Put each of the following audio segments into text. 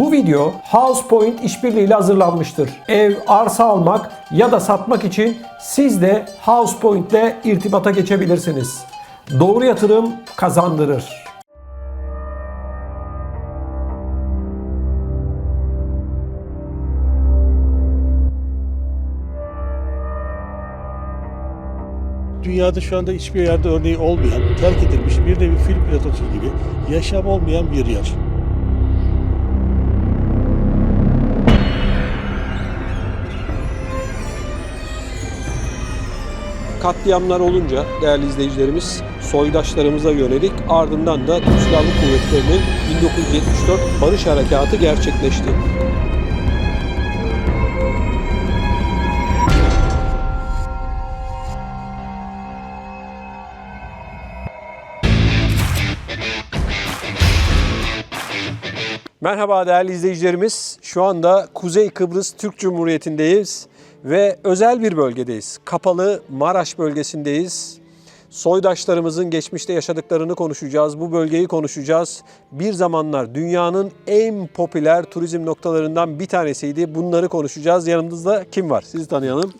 Bu video HousePoint işbirliğiyle hazırlanmıştır. Ev, arsa almak ya da satmak için siz de HousePoint ile irtibata geçebilirsiniz. Doğru yatırım kazandırır. Dünyada şu anda hiçbir yerde örneği olmayan, terk edilmiş bir nevi film platosu gibi yaşam olmayan bir yer. Katliamlar olunca değerli izleyicilerimiz soydaşlarımıza yönelik ardından da Türk Silahlı Kuvvetleri'nin 1974 Barış Harekatı gerçekleşti. Merhaba değerli izleyicilerimiz. Şu anda Kuzey Kıbrıs Türk Cumhuriyeti'ndeyiz ve özel bir bölgedeyiz. Kapalı Maraş bölgesindeyiz. Soydaşlarımızın geçmişte yaşadıklarını konuşacağız. Bu bölgeyi konuşacağız. Bir zamanlar dünyanın en popüler turizm noktalarından bir tanesiydi. Bunları konuşacağız. Yanımızda kim var? Sizi tanıyalım.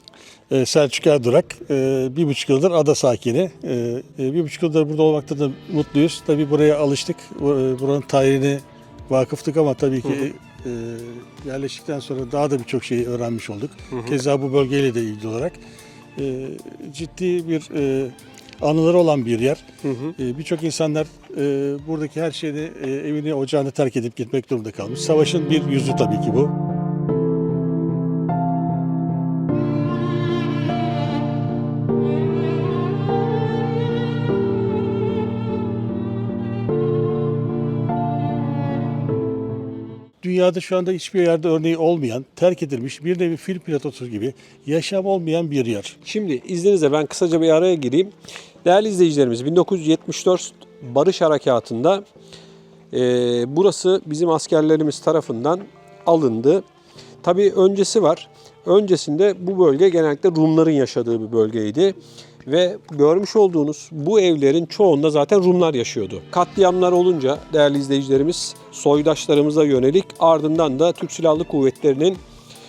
Ee, Selçuk Erdurak, e, bir buçuk yıldır ada sakini. Ee, e, bir buçuk yıldır burada olmakta da mutluyuz. Tabii buraya alıştık. E, Buranın tarihini vakıftık ama tabii ki e, yerleştikten sonra daha da birçok şeyi öğrenmiş olduk. Keza bu bölgeyle de ilgili olarak. E, ciddi bir e, anıları olan bir yer. E, Birçok insanlar e, buradaki her şeyini, e, evini, ocağını terk edip gitmek durumunda kalmış. Savaşın bir yüzü tabii ki bu. Dünyada şu anda hiçbir yerde örneği olmayan, terk edilmiş bir nevi film platosu gibi yaşam olmayan bir yer. Şimdi izninizle ben kısaca bir araya gireyim. Değerli izleyicilerimiz 1974 Barış Harekatı'nda e, burası bizim askerlerimiz tarafından alındı. Tabii öncesi var. Öncesinde bu bölge genellikle Rumların yaşadığı bir bölgeydi. Ve görmüş olduğunuz bu evlerin çoğunda zaten Rumlar yaşıyordu. Katliamlar olunca değerli izleyicilerimiz soydaşlarımıza yönelik ardından da Türk Silahlı Kuvvetleri'nin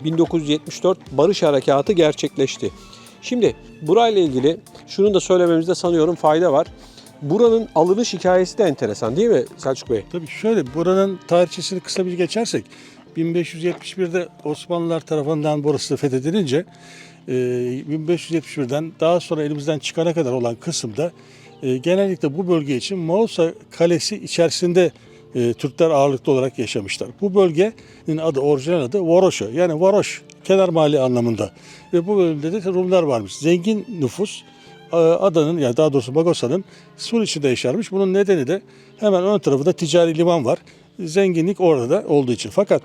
1974 Barış Harekatı gerçekleşti. Şimdi burayla ilgili şunu da söylememizde sanıyorum fayda var. Buranın alınış hikayesi de enteresan değil mi Selçuk Bey? Tabii şöyle buranın tarihçesini kısa bir geçersek 1571'de Osmanlılar tarafından burası fethedilince e, 1571'den daha sonra elimizden çıkana kadar olan kısımda e, genellikle bu bölge için Mausa Kalesi içerisinde e, Türkler ağırlıklı olarak yaşamışlar. Bu bölgenin adı orijinal adı Varoşa yani Varoş kenar mahalle anlamında ve bu bölümde de Rumlar varmış. Zengin nüfus e, adanın yani daha doğrusu Bagosa'nın sur içinde yaşarmış. Bunun nedeni de hemen ön tarafında ticari liman var. Zenginlik orada da olduğu için. Fakat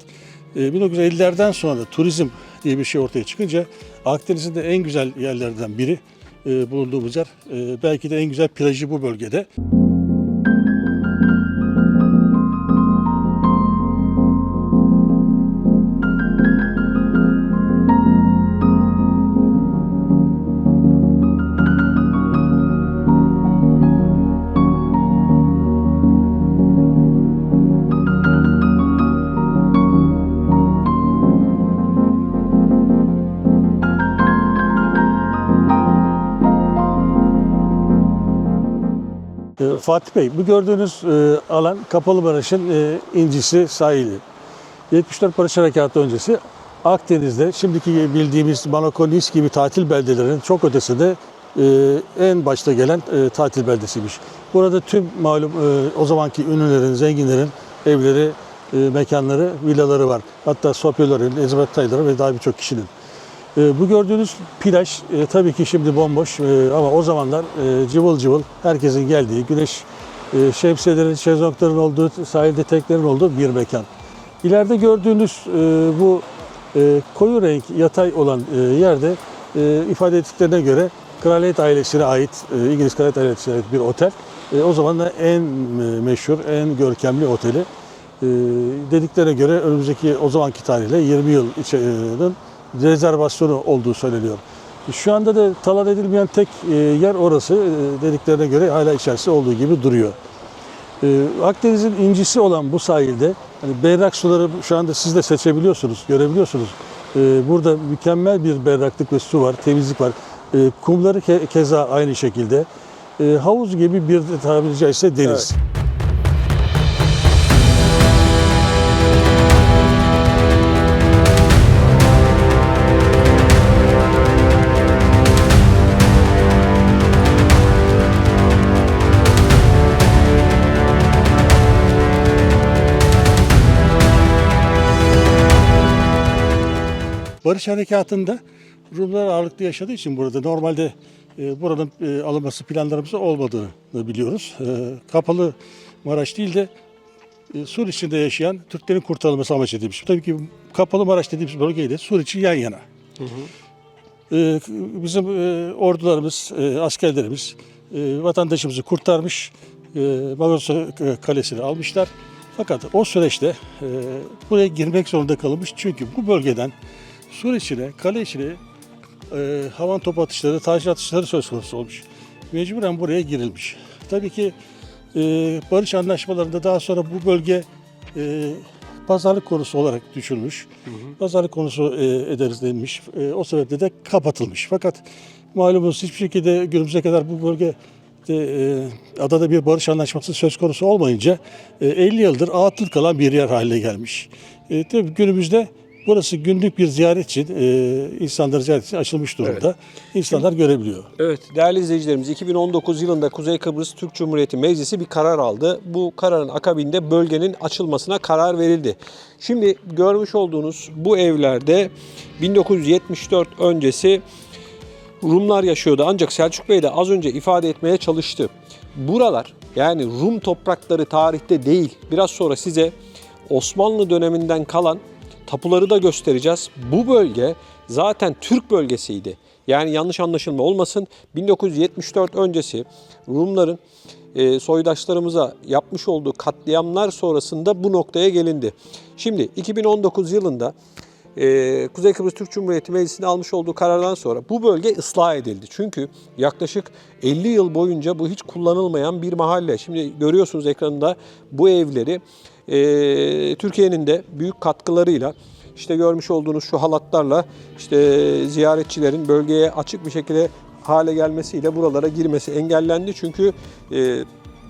e, 1950'lerden sonra turizm diye bir şey ortaya çıkınca Akdeniz'in de en güzel yerlerden biri e, bulunduğumuz yer. E, belki de en güzel plajı bu bölgede. E, Fatih Bey, bu gördüğünüz e, alan Kapalı Baraj'ın e, incisi sahili. 74 Barış Harekatı öncesi Akdeniz'de şimdiki bildiğimiz Manakolis gibi tatil beldelerinin çok ötesinde e, en başta gelen e, tatil beldesiymiş. Burada tüm malum e, o zamanki ünlülerin, zenginlerin evleri, e, mekanları, villaları var. Hatta Sopyaların, Ezbet Tayların ve daha birçok kişinin. E, bu gördüğünüz plaj e, tabii ki şimdi bomboş e, ama o zamanlar e, cıvıl cıvıl herkesin geldiği, güneş e, şemsiyelerin, şezlongların olduğu, sahilde teklerin olduğu bir mekan. İleride gördüğünüz e, bu koyu renk yatay olan yerde ifade ettiklerine göre kraliyet ailesine ait, İngiliz kraliyet ailesine ait bir otel. O zaman da en meşhur, en görkemli oteli. Dediklerine göre önümüzdeki o zamanki tarihle 20 yıl içinin rezervasyonu olduğu söyleniyor. Şu anda da talan edilmeyen tek e, yer orası. E, dediklerine göre hala içerisi olduğu gibi duruyor. Ee, Akdeniz'in incisi olan bu sahilde hani berrak suları şu anda siz de seçebiliyorsunuz, görebiliyorsunuz. Burada mükemmel bir berraklık ve su var, temizlik var. Kumları ke- keza aynı şekilde. Havuz gibi bir tabiri caizse deniz. Barış Harekatı'nda Rumlar ağırlıklı yaşadığı için burada normalde e, buranın e, alınması planlarımızda olmadığını biliyoruz. E, kapalı Maraş değil de e, Sur içinde yaşayan Türklerin kurtarılması amaç edilmiş. Tabii ki Kapalı Maraş dediğimiz bölgeyle Sur içi yan yana. E, bizim e, ordularımız, e, askerlerimiz e, vatandaşımızı kurtarmış, e, Bagos Kalesi'ni almışlar. Fakat o süreçte e, buraya girmek zorunda kalınmış. Çünkü bu bölgeden Sur içine, kale içine e, havan top atışları, taş atışları söz konusu olmuş. Mecburen buraya girilmiş. Tabii ki e, barış anlaşmalarında daha sonra bu bölge e, pazarlık konusu olarak düşünülmüş. Pazarlık konusu e, ederiz denilmiş. E, o sebeple de kapatılmış. Fakat malumunuz hiçbir şekilde günümüze kadar bu bölge de, e, adada bir barış anlaşması söz konusu olmayınca e, 50 yıldır atıl kalan bir yer haline gelmiş. E, tabii günümüzde burası günlük bir ziyaret için, e, insanları ziyaret için açılmış durumda. İnsanlar görebiliyor. Evet değerli izleyicilerimiz 2019 yılında Kuzey Kıbrıs Türk Cumhuriyeti Meclisi bir karar aldı. Bu kararın akabinde bölgenin açılmasına karar verildi. Şimdi görmüş olduğunuz bu evlerde 1974 öncesi Rumlar yaşıyordu. Ancak Selçuk Bey de az önce ifade etmeye çalıştı. Buralar yani Rum toprakları tarihte değil. Biraz sonra size Osmanlı döneminden kalan tapuları da göstereceğiz. Bu bölge zaten Türk bölgesiydi. Yani yanlış anlaşılma olmasın. 1974 öncesi Rumların e, soydaşlarımıza yapmış olduğu katliamlar sonrasında bu noktaya gelindi. Şimdi 2019 yılında e, Kuzey Kıbrıs Türk Cumhuriyeti Meclisi'nin almış olduğu karardan sonra bu bölge ıslah edildi. Çünkü yaklaşık 50 yıl boyunca bu hiç kullanılmayan bir mahalle. Şimdi görüyorsunuz ekranında bu evleri e, Türkiye'nin de büyük katkılarıyla işte görmüş olduğunuz şu halatlarla işte ziyaretçilerin bölgeye açık bir şekilde hale gelmesiyle buralara girmesi engellendi. Çünkü e,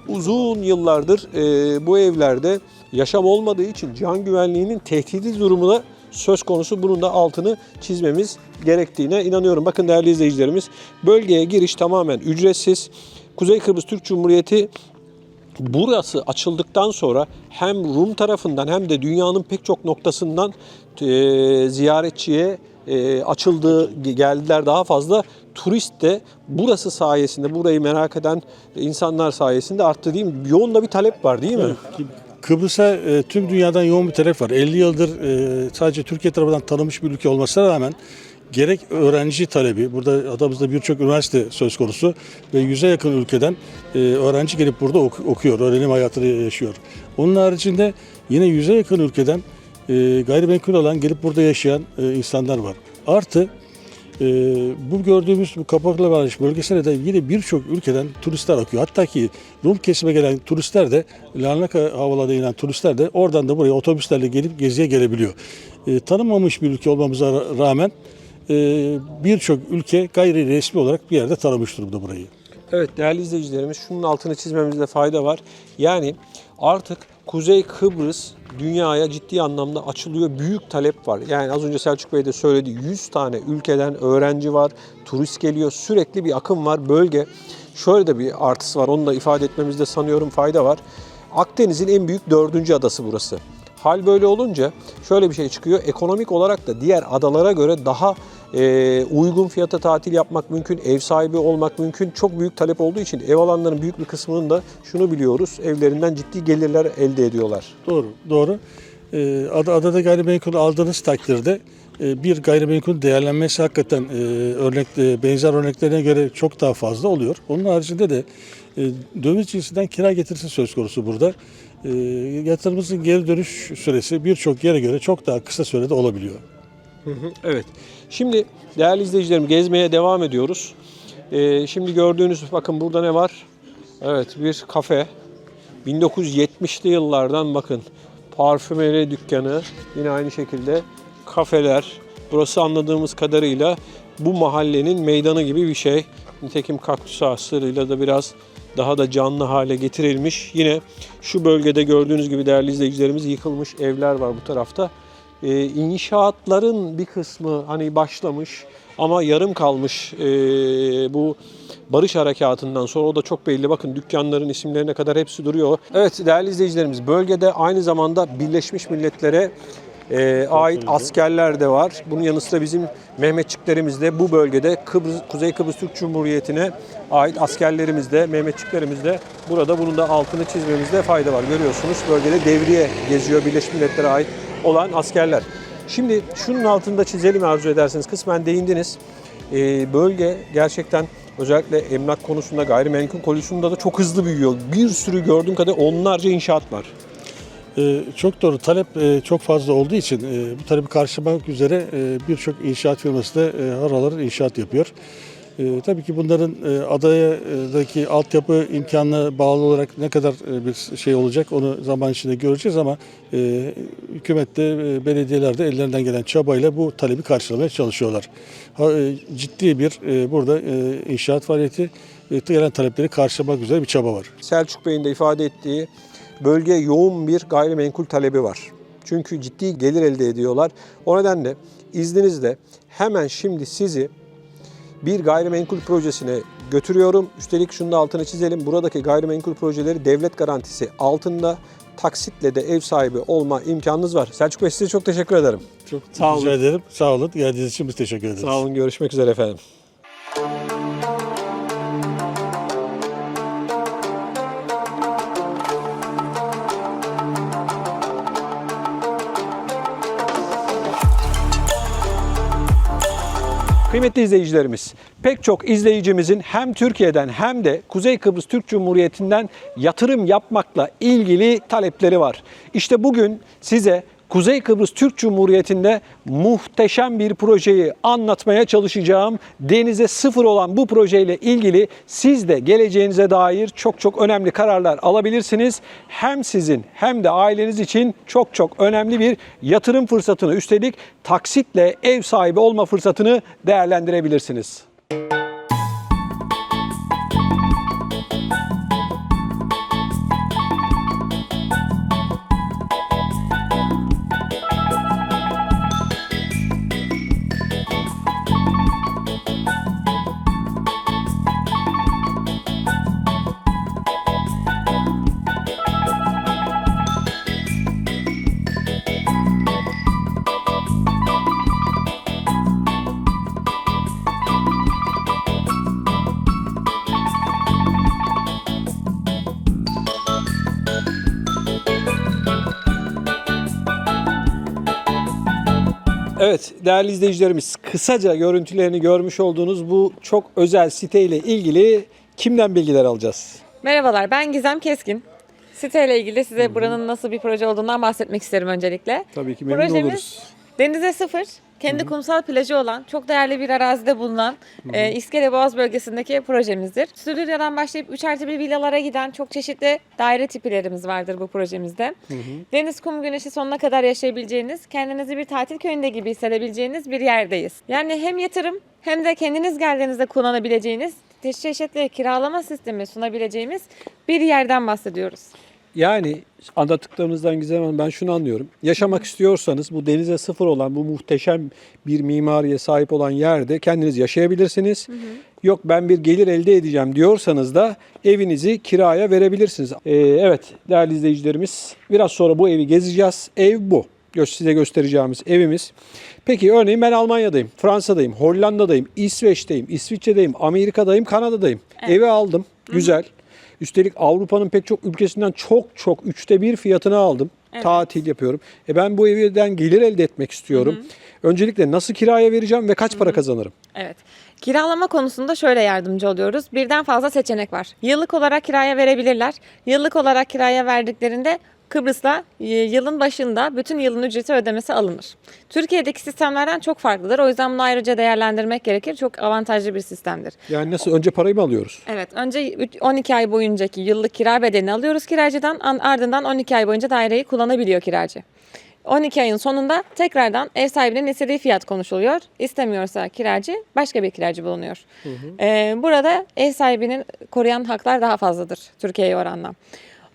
uzun yıllardır e, bu evlerde yaşam olmadığı için can güvenliğinin tehdidi durumu da söz konusu. Bunun da altını çizmemiz gerektiğine inanıyorum. Bakın değerli izleyicilerimiz bölgeye giriş tamamen ücretsiz. Kuzey Kıbrıs Türk Cumhuriyeti burası açıldıktan sonra hem Rum tarafından hem de dünyanın pek çok noktasından e, ziyaretçiye e, açıldığı geldiler daha fazla turist de burası sayesinde burayı merak eden insanlar sayesinde arttı değil mi? Yoğun da bir talep var değil mi? Kıbrıs'a e, tüm dünyadan yoğun bir talep var. 50 yıldır e, sadece Türkiye tarafından tanınmış bir ülke olmasına rağmen gerek öğrenci talebi, burada adamızda birçok üniversite söz konusu ve yüze yakın ülkeden e, öğrenci gelip burada ok- okuyor, öğrenim hayatını yaşıyor. Onun haricinde yine yüze yakın ülkeden e, gayrimenkul alan gelip burada yaşayan e, insanlar var. Artı bu gördüğümüz bu Kapaklıbaraj bölgesine de yine birçok ülkeden turistler akıyor. Hatta ki Rum kesime gelen turistler de Larnaka havalarına inen turistler de oradan da buraya otobüslerle gelip geziye gelebiliyor. E, tanınmamış bir ülke olmamıza ra- rağmen birçok ülke gayri resmi olarak bir yerde tanımış durumda burayı. Evet değerli izleyicilerimiz şunun altını çizmemizde fayda var. Yani artık Kuzey Kıbrıs dünyaya ciddi anlamda açılıyor. Büyük talep var. Yani az önce Selçuk Bey de söyledi. 100 tane ülkeden öğrenci var, turist geliyor. Sürekli bir akım var. Bölge şöyle de bir artısı var. Onu da ifade etmemizde sanıyorum fayda var. Akdeniz'in en büyük dördüncü adası burası. Hal böyle olunca şöyle bir şey çıkıyor. Ekonomik olarak da diğer adalara göre daha e, uygun fiyata tatil yapmak mümkün, ev sahibi olmak mümkün. Çok büyük talep olduğu için ev alanlarının büyük bir kısmının da şunu biliyoruz, evlerinden ciddi gelirler elde ediyorlar. Doğru, doğru. Ee, ada, adada gayrimenkul aldığınız takdirde e, bir gayrimenkul değerlenmesi hakikaten e, örnek e, benzer örneklerine göre çok daha fazla oluyor. Onun haricinde de e, döviz cinsinden kira getirisi söz konusu burada. E, yatırımımızın geri dönüş süresi birçok yere göre çok daha kısa sürede olabiliyor. Evet. Şimdi değerli izleyicilerim gezmeye devam ediyoruz. Ee, şimdi gördüğünüz bakın burada ne var? Evet bir kafe. 1970'li yıllardan bakın parfümeri dükkanı yine aynı şekilde kafeler. Burası anladığımız kadarıyla bu mahallenin meydanı gibi bir şey. Nitekim kaktüs ağaçlarıyla da biraz daha da canlı hale getirilmiş. Yine şu bölgede gördüğünüz gibi değerli izleyicilerimiz yıkılmış evler var bu tarafta. Ee, inşaatların bir kısmı hani başlamış ama yarım kalmış ee, bu Barış Harekatı'ndan sonra o da çok belli. Bakın dükkanların isimlerine kadar hepsi duruyor. Evet değerli izleyicilerimiz bölgede aynı zamanda Birleşmiş Milletler'e e, ait askerler de var. Bunun yanı sıra bizim Mehmetçiklerimiz de bu bölgede Kıbrıs, Kuzey Kıbrıs Türk Cumhuriyeti'ne ait askerlerimiz de Mehmetçiklerimiz de burada bunun da altını çizmemizde fayda var. Görüyorsunuz bölgede devriye geziyor Birleşmiş Milletler'e ait olan askerler. Şimdi şunun altında çizelim arzu ederseniz. Kısmen değindiniz. E, bölge gerçekten özellikle emlak konusunda, gayrimenkul konusunda da çok hızlı büyüyor. Bir sürü gördüğüm kadar onlarca inşaat var. Ee, çok doğru. Talep e, çok fazla olduğu için e, bu talebi karşılamak üzere e, birçok inşaat firması da e, araları inşaat yapıyor. E, tabii ki bunların e, adadaki altyapı imkanına bağlı olarak ne kadar e, bir şey olacak onu zaman içinde göreceğiz ama e, hükümette, e, belediyeler de ellerinden gelen çabayla bu talebi karşılamaya çalışıyorlar. Ha, e, ciddi bir e, burada e, inşaat faaliyeti ve gelen talepleri karşılamak üzere bir çaba var. Selçuk Bey'in de ifade ettiği bölge yoğun bir gayrimenkul talebi var. Çünkü ciddi gelir elde ediyorlar. O nedenle izninizle hemen şimdi sizi bir gayrimenkul projesine götürüyorum. Üstelik şunu da altını çizelim. Buradaki gayrimenkul projeleri devlet garantisi altında taksitle de ev sahibi olma imkanınız var. Selçuk Bey size çok teşekkür ederim. Çok Sağ rica olun. ederim. Sağ olun. Geldiğiniz için biz teşekkür ederiz. Sağ olun görüşmek üzere efendim. Kıymetli izleyicilerimiz, pek çok izleyicimizin hem Türkiye'den hem de Kuzey Kıbrıs Türk Cumhuriyeti'nden yatırım yapmakla ilgili talepleri var. İşte bugün size Kuzey Kıbrıs Türk Cumhuriyeti'nde muhteşem bir projeyi anlatmaya çalışacağım. Denize sıfır olan bu projeyle ilgili siz de geleceğinize dair çok çok önemli kararlar alabilirsiniz. Hem sizin hem de aileniz için çok çok önemli bir yatırım fırsatını üstelik taksitle ev sahibi olma fırsatını değerlendirebilirsiniz. Evet değerli izleyicilerimiz kısaca görüntülerini görmüş olduğunuz bu çok özel siteyle ilgili kimden bilgiler alacağız? Merhabalar, ben Gizem Keskin. Site ile ilgili size buranın nasıl bir proje olduğundan bahsetmek isterim öncelikle. Tabii ki memnun Projemiz oluruz. denize sıfır, kendi kumsal plajı olan, çok değerli bir arazide bulunan e, İskele Boğaz bölgesindeki projemizdir. Stüdyodan başlayıp 3 artı bir villalara giden çok çeşitli daire tipilerimiz vardır bu projemizde. Deniz, kum, güneşi sonuna kadar yaşayabileceğiniz, kendinizi bir tatil köyünde gibi hissedebileceğiniz bir yerdeyiz. Yani hem yatırım hem de kendiniz geldiğinizde kullanabileceğiniz çeşitli kiralama sistemi sunabileceğimiz bir yerden bahsediyoruz. Yani anlattıklarınızdan Gizem Hanım ben şunu anlıyorum. Yaşamak istiyorsanız bu denize sıfır olan bu muhteşem bir mimariye sahip olan yerde kendiniz yaşayabilirsiniz. Yok ben bir gelir elde edeceğim diyorsanız da evinizi kiraya verebilirsiniz. Ee, evet değerli izleyicilerimiz biraz sonra bu evi gezeceğiz. Ev bu. Size göstereceğimiz evimiz. Peki örneğin ben Almanya'dayım, Fransa'dayım, Hollanda'dayım, İsveç'teyim, İsviçre'deyim, Amerika'dayım, Kanada'dayım. Evi aldım. Güzel. Üstelik Avrupa'nın pek çok ülkesinden çok çok üçte bir fiyatını aldım. Evet. Tatil yapıyorum. E ben bu evden gelir elde etmek istiyorum. Öncelikle nasıl kiraya vereceğim ve kaç para kazanırım? Evet. Kiralama konusunda şöyle yardımcı oluyoruz. Birden fazla seçenek var. Yıllık olarak kiraya verebilirler. Yıllık olarak kiraya verdiklerinde Kıbrıs'ta e, yılın başında bütün yılın ücreti ödemesi alınır. Türkiye'deki sistemlerden çok farklıdır. O yüzden bunu ayrıca değerlendirmek gerekir. Çok avantajlı bir sistemdir. Yani nasıl önce parayı mı alıyoruz? Evet, önce üç- 12 ay boyuncaki yıllık kira bedelini alıyoruz kiracıdan. An- Ardından 12 ay boyunca daireyi kullanabiliyor kiracı. 12 ayın sonunda tekrardan ev sahibinin istediği fiyat konuşuluyor. İstemiyorsa kiracı başka bir kiracı bulunuyor. Ee, burada ev sahibinin koruyan haklar daha fazladır Türkiye'ye oranla.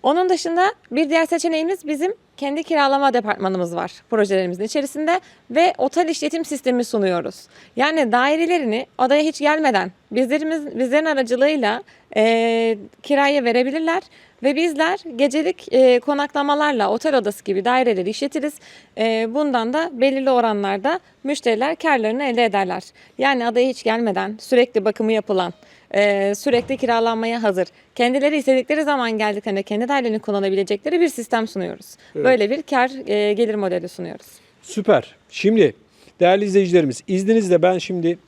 Onun dışında bir diğer seçeneğimiz bizim kendi kiralama departmanımız var projelerimizin içerisinde ve otel işletim sistemi sunuyoruz. Yani dairelerini odaya hiç gelmeden bizlerimiz bizlerin aracılığıyla e, kiraya verebilirler ve bizler gecelik e, konaklamalarla otel odası gibi daireleri işletiriz. E, bundan da belirli oranlarda müşteriler karlarını elde ederler. Yani adaya hiç gelmeden sürekli bakımı yapılan, e, sürekli kiralanmaya hazır, kendileri istedikleri zaman geldiklerinde kendi dairelerini kullanabilecekleri bir sistem sunuyoruz. Böyle bir kar e, gelir modeli sunuyoruz. Süper. Şimdi değerli izleyicilerimiz izninizle ben şimdi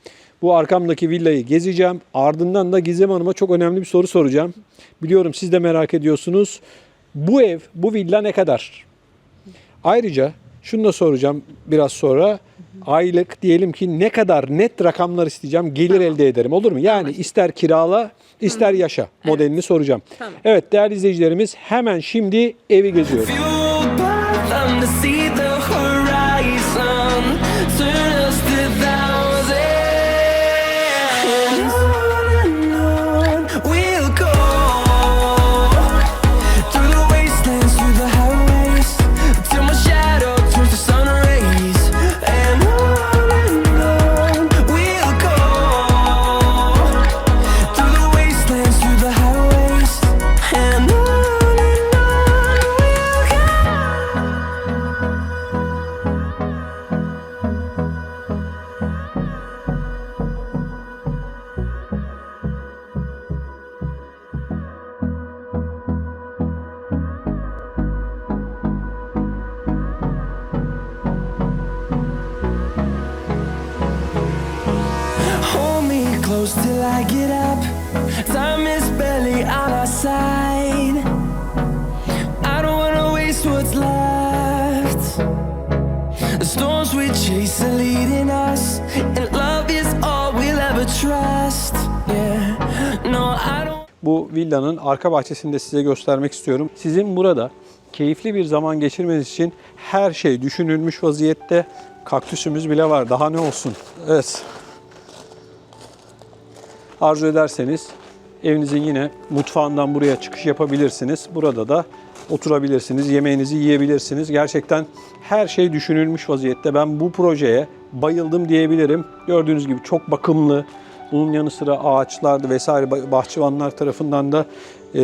bu arkamdaki villayı gezeceğim. Ardından da Gizem Hanım'a çok önemli bir soru soracağım. Biliyorum siz de merak ediyorsunuz. Bu ev, bu villa ne kadar? Ayrıca şunu da soracağım biraz sonra. Aylık diyelim ki ne kadar net rakamlar isteyeceğim, gelir elde ederim. Olur mu? Yani ister kirala, ister yaşa modelini soracağım. Tamam. Evet değerli izleyicilerimiz hemen şimdi evi geziyoruz. What's left. The storms we chase are leading us, and love is all we'll ever trust. Yeah, no, I don't. Bu villanın arka bahçesini de size göstermek istiyorum. Sizin burada keyifli bir zaman geçirmeniz için her şey düşünülmüş vaziyette. Kaktüsümüz bile var. Daha ne olsun? Evet. Arzu ederseniz evinizin yine mutfağından buraya çıkış yapabilirsiniz. Burada da oturabilirsiniz, yemeğinizi yiyebilirsiniz. Gerçekten her şey düşünülmüş vaziyette. Ben bu projeye bayıldım diyebilirim. Gördüğünüz gibi çok bakımlı. Bunun yanı sıra ağaçlar vesaire bah- bahçıvanlar tarafından da e,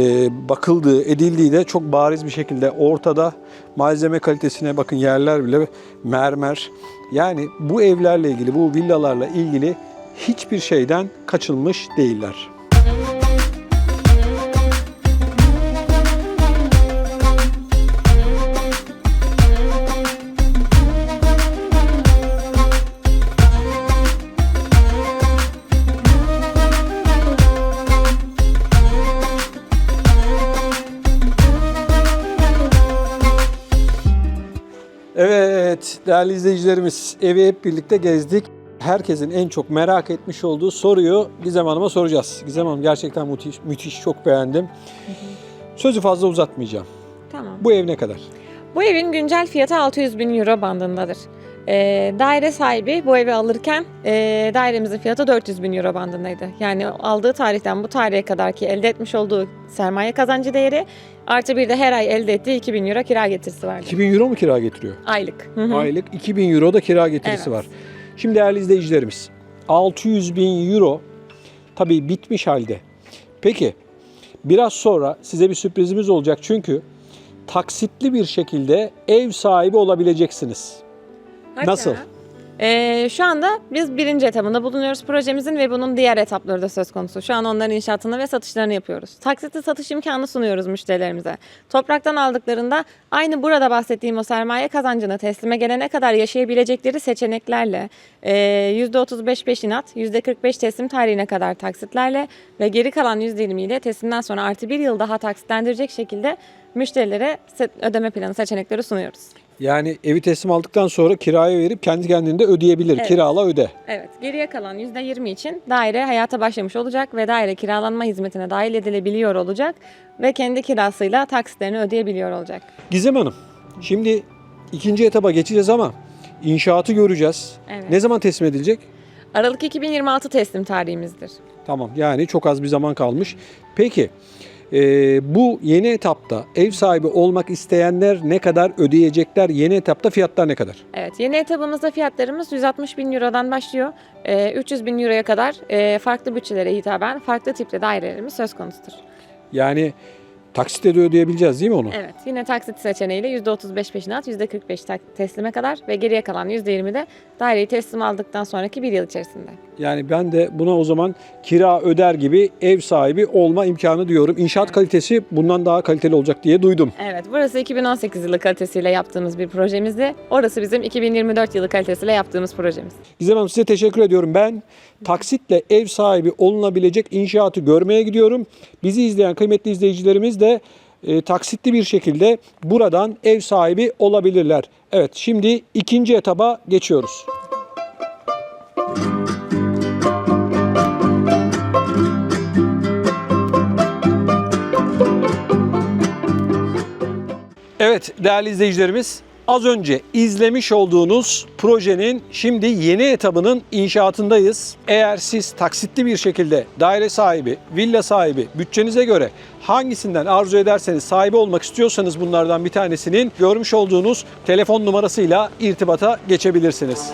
bakıldığı, edildiği de çok bariz bir şekilde ortada. Malzeme kalitesine bakın yerler bile mermer. Yani bu evlerle ilgili, bu villalarla ilgili hiçbir şeyden kaçılmış değiller. Değerli izleyicilerimiz evi hep birlikte gezdik. Herkesin en çok merak etmiş olduğu soruyu Gizem Hanım'a soracağız. Gizem Hanım gerçekten müthiş, müthiş çok beğendim. Sözü fazla uzatmayacağım. Tamam. Bu ev ne kadar? Bu evin güncel fiyatı 600 bin euro bandındadır. Ee, daire sahibi bu evi alırken e, dairemizin fiyatı 400 bin euro bandındaydı. Yani aldığı tarihten bu tarihe kadar ki elde etmiş olduğu sermaye kazancı değeri artı bir de her ay elde ettiği 2000 euro kira getirisi vardı. 2000 euro mu kira getiriyor? Aylık. Hı hı. Aylık 2000 euro da kira getirisi Evet. var. Şimdi değerli izleyicilerimiz 600 bin euro tabii bitmiş halde. Peki biraz sonra size bir sürprizimiz olacak çünkü taksitli bir şekilde ev sahibi olabileceksiniz. Hatta, Nasıl? e, şu anda biz birinci etabında bulunuyoruz projemizin ve bunun diğer etapları da söz konusu. Şu an onların inşaatını ve satışlarını yapıyoruz. Taksitli satış imkanı sunuyoruz müşterilerimize. Topraktan aldıklarında aynı burada bahsettiğim o sermaye kazancını teslime gelene kadar yaşayabilecekleri seçeneklerle e, %35 peşinat, %45 teslim tarihine kadar taksitlerle ve geri kalan %20 ile teslimden sonra artı bir yıl daha taksitlendirecek şekilde müşterilere ödeme planı seçenekleri sunuyoruz. Yani evi teslim aldıktan sonra kiraya verip kendi kendinde ödeyebilir. Evet. Kirala öde. Evet, geriye kalan %20 için daire hayata başlamış olacak ve daire kiralanma hizmetine dahil edilebiliyor olacak ve kendi kirasıyla taksitlerini ödeyebiliyor olacak. Gizem Hanım, şimdi ikinci etaba geçeceğiz ama inşaatı göreceğiz. Evet. Ne zaman teslim edilecek? Aralık 2026 teslim tarihimizdir. Tamam yani çok az bir zaman kalmış. Peki e, bu yeni etapta ev sahibi olmak isteyenler ne kadar ödeyecekler? Yeni etapta fiyatlar ne kadar? Evet, yeni etabımızda fiyatlarımız 160 bin Euro'dan başlıyor. Ee, 300 bin Euro'ya kadar e, farklı bütçelere hitaben farklı tipte dairelerimiz söz konusudur. Yani taksitle de ödeyebileceğiz değil mi onu? Evet, yine taksit seçeneğiyle %35 peşinat, %45 tak- teslime kadar ve geriye kalan %20 de daireyi teslim aldıktan sonraki bir yıl içerisinde. Yani ben de buna o zaman kira öder gibi ev sahibi olma imkanı diyorum. İnşaat kalitesi bundan daha kaliteli olacak diye duydum. Evet, burası 2018 yılı kalitesiyle yaptığımız bir projemizdi. Orası bizim 2024 yılı kalitesiyle yaptığımız projemiz. Gizem Hanım size teşekkür ediyorum. Ben taksitle ev sahibi olunabilecek inşaatı görmeye gidiyorum. Bizi izleyen kıymetli izleyicilerimiz de e, taksitli bir şekilde buradan ev sahibi olabilirler. Evet şimdi ikinci etaba geçiyoruz. Evet değerli izleyicilerimiz az önce izlemiş olduğunuz projenin şimdi yeni etabının inşaatındayız. Eğer siz taksitli bir şekilde daire sahibi, villa sahibi bütçenize göre hangisinden arzu ederseniz sahibi olmak istiyorsanız bunlardan bir tanesinin görmüş olduğunuz telefon numarasıyla irtibata geçebilirsiniz.